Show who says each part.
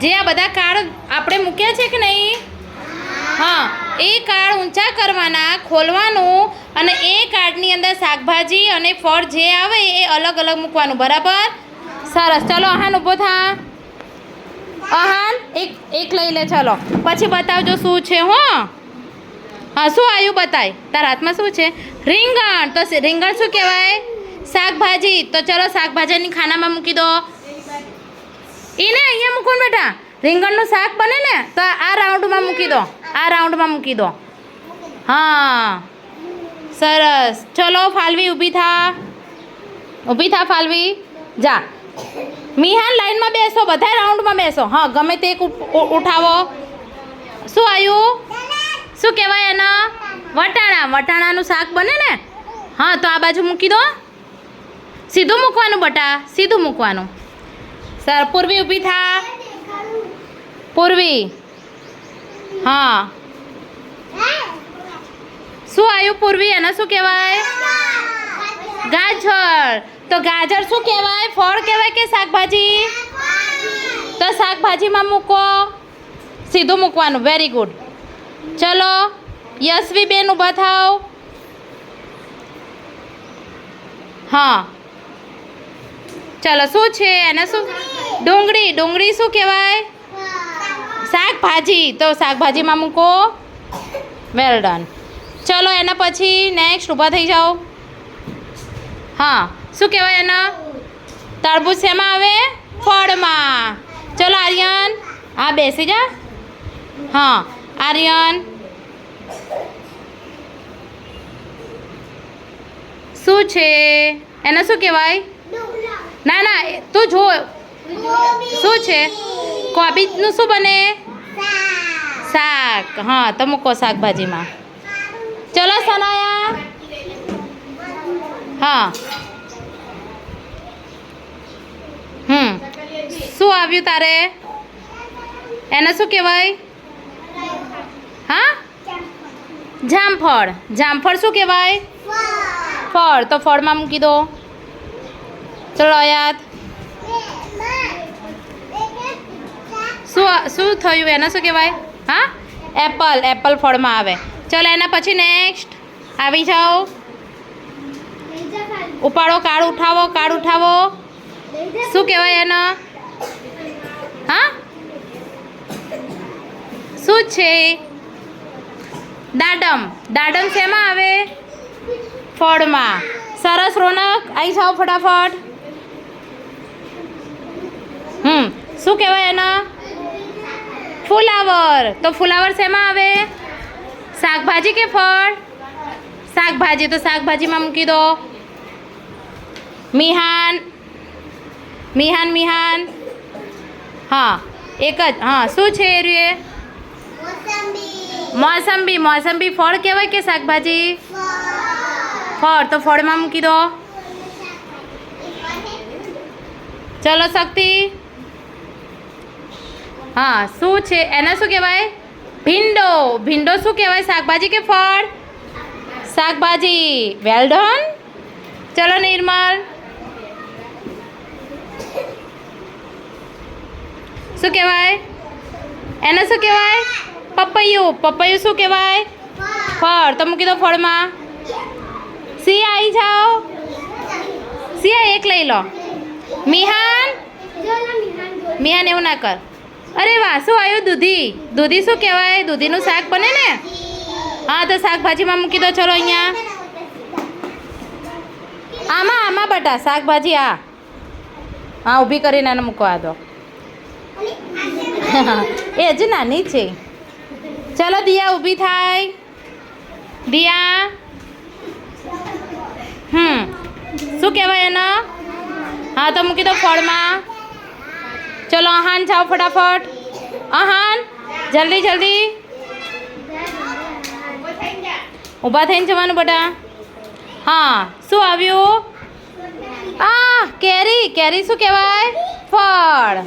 Speaker 1: જે આ બધા કાર્ડ આપણે મૂક્યા છે કે નહીં? હા, એ કાર્ડ ઊંચા કરવાના, ખોલવાનું અને એ કાર્ડની અંદર શાકભાજી અને ફળ જે આવે એ અલગ અલગ મૂકવાનું, બરાબર? સરસ, ચલો અહાન ઊભો થા. અહાન એક એક લઈ લે, ચલો. પછી બતાવજો શું છે, હો. હા, શું આવ્યું બતાય? તારા હાથમાં શું છે? રીંગણ, તો રીંગણ શું કહેવાય? શાકભાજી. તો ચલો શાકભાજીની ખાનામાં મૂકી દો. એને અહીંયા મૂકો બેટા. રીંગણનું શાક બને ને, તો આ રાઉન્ડમાં મૂકી દો. આ રાઉન્ડમાં મૂકી દો. હા. સરસ. ચલો, ફાલવી ઊભી થા. ઊભી થા ફાલવી. જા. મિહાન લાઈનમાં બેસો બધા રાઉન્ડમાં બેસો. હા, ગમે તે એક ઉઠાવો. શું આવ્યું શું કહેવાય એના? વટાણા. વટાણાનું શાક બને ને? હા, તો આ બાજુ મૂકી દો. સીધું મૂકવાનું બટા, સીધું મૂકવાનું. સર પૂર્વી ઊભી થા પૂર્વી હા શું આવ્યું પૂર્વી? એને શું કહેવાય? ગાજર. તો ગાજર શું કહેવાય? ફળ કહેવાય કે શાકભાજી? તો શાકભાજીમાં મૂકો. સીધું મૂકવાનું. વેરી ગુડ ચલો યશવી બેન ઊભા થાવ હા. ચલો, શું છે એને શું? ડુંગળી ડુંગળી શું કહેવાય? શાકભાજી. તો શાકભાજીમાં મૂકો. વેલ ડન ચલો, એના પછી નેક્સ્ટ ઊભા થઈ જાઓ. હા, શું કહેવાય એના? તરબૂચ શેમાં આવે? ફળમાં. ચલો, આર્યન. હા, બેસી જા. હા, આર્યન. શું છે? એને શું કહેવાય? ના ના તું જો શું છે? કોબીજનું શું બને? શાક. હા તો મૂકો શાકભાજીમાં. ચલો સનાયા. હા. હમ. શું આવ્યું તારે? એને શું કહેવાય? હા? જામફળ. જામફળ શું કહેવાય? ફળ. તો ફળમાં મૂકી દો. ચલો યાદ. શું શું થયું એને શું કહેવાય? હા? એપલ એપલ ફળમાં આવે. ચલો એના પછી નેક્સ્ટ આવી જાઓ. ઉપાડો કાર્ડ ઉઠાવો કાર્ડ ઉઠાવો. શું કહેવાય એનો? હા? શું છે? દાડમ. દાડમ શેમાં આવે? ફળમાં. સરસ રોનક. આવી જાઓ ફટાફટ. હમ શું કહેવાય એના? ફુલાવર. તો ફુલાવર શેમાં આવે? શાકભાજી કે ફળ? શાકભાજી તો શાકભાજીમાં મૂકી દો. મિહાન. મિહાન મિહાન. હા એક જ. હા શું છે એ મોસંબી. મોસંબી. ફળ કહેવાય કે શાકભાજી? ફળ. તો ફળમાં મૂકી દો. ચલો શક્તિ. હા શું છે? એને શું કહેવાય? ભીંડો. ભીંડો શું કહેવાય? શાકભાજી કે ફળ? શાકભાજી. વેલ ડન ચલો નિર્મલ. શું કહેવાય? એને શું કહેવાય? પપૈયું. પપૈયું શું કહેવાય? ફળ. તો મૂકી દો ફળમાં. સી આવી જાઓ. સિયા એક લઈ લો. મિહાન? મિહાન એવું ના કર. અરે વાહ, શું આવ્યું દૂધી? દૂધી શું કહેવાય? દૂધીનું શાક બને ને? હા, તો શાકભાજીમાં મૂકી દો, ચલો અહીંયા. આમાં આમાં બટા, શાકભાજી આ હા, ઊભી કરીને એને મૂકવા દો. એ હજુ નાની છે. ચલો, દિયા ઊભી થાય. દિયા. હમ. શું કહેવાય એનો? હા, તો મૂકી દો ફળમાં. ચલો અહાન જાઓ ફટાફટ. અહાન જલ્દી જલ્દી. ઊભા થઈને જવાનું બટા. હા, શું આવ્યું? આ, કેરી કેરી શું કહેવાય? ફળ.